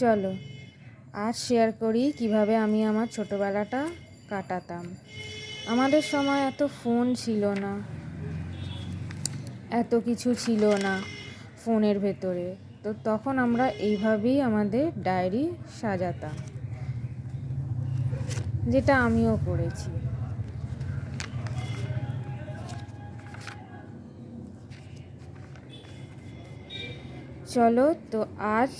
চলো, আজ শেয়ার করি কীভাবে আমি আমার ছোটোবেলাটা কাটাতাম। আমাদের সময় এত ফোন ছিল না, এত কিছু ছিল না ফোনের ভেতরে। তো তখন আমরা এইভাবেই আমাদের ডায়েরি সাজাতাম, যেটা আমিও করেছি। চলো, তো আজ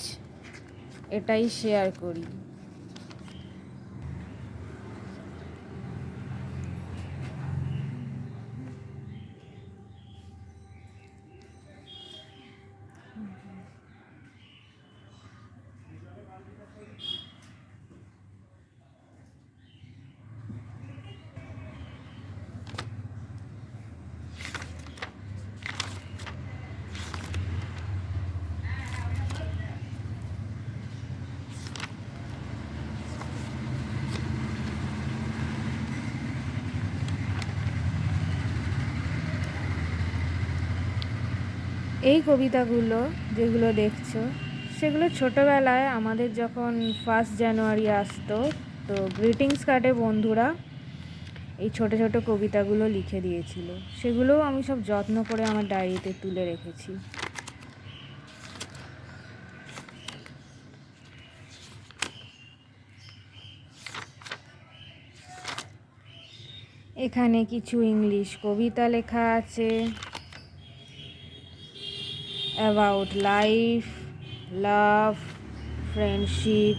এটাই শেয়ার করি। এই কবিতাগুলো যেগুলো দেখছ, সেগুলো ছোটোবেলায় আমাদের যখন ফার্স্ট জানুয়ারি আসতো, তো গ্রিটিংস কার্ডে বন্ধুরা এই ছোট ছোট কবিতাগুলো লিখে দিয়েছিল। সেগুলোও আমি সব যত্ন করে আমার ডায়েরিতে তুলে রেখেছি। এখানে কিছু ইংলিশ কবিতা লেখা আছে। অ্যাবাউট লাইফ লাভ ফ্রেন্ডশিপ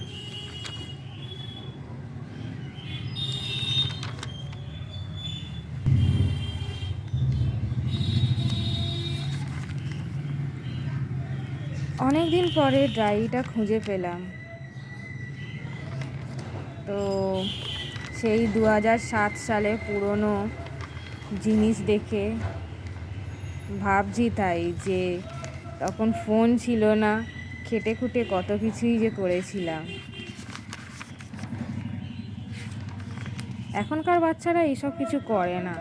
অনেক দিন পরে ডায়েরিটা খুঁজে পেলাম। তো সেই দু সালে পুরনো জিনিস দেখে ভাবছি তাই যে তখন ফোন ছিল না। খেটে খুটে কত কিছুই যে করেছিলাম। এখনকার বাচ্চারা এইসব কিছু করে না।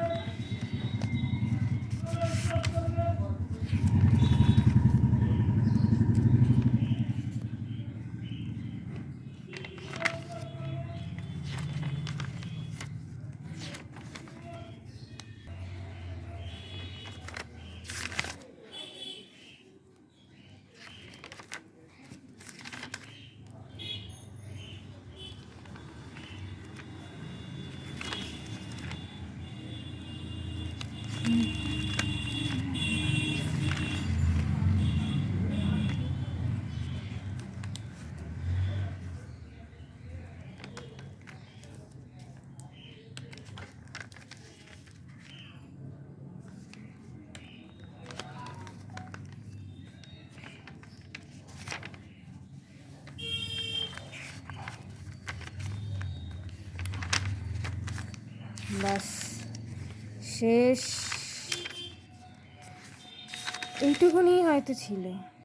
বাস শেষ। এইটুকুনি হয়তো ছিল।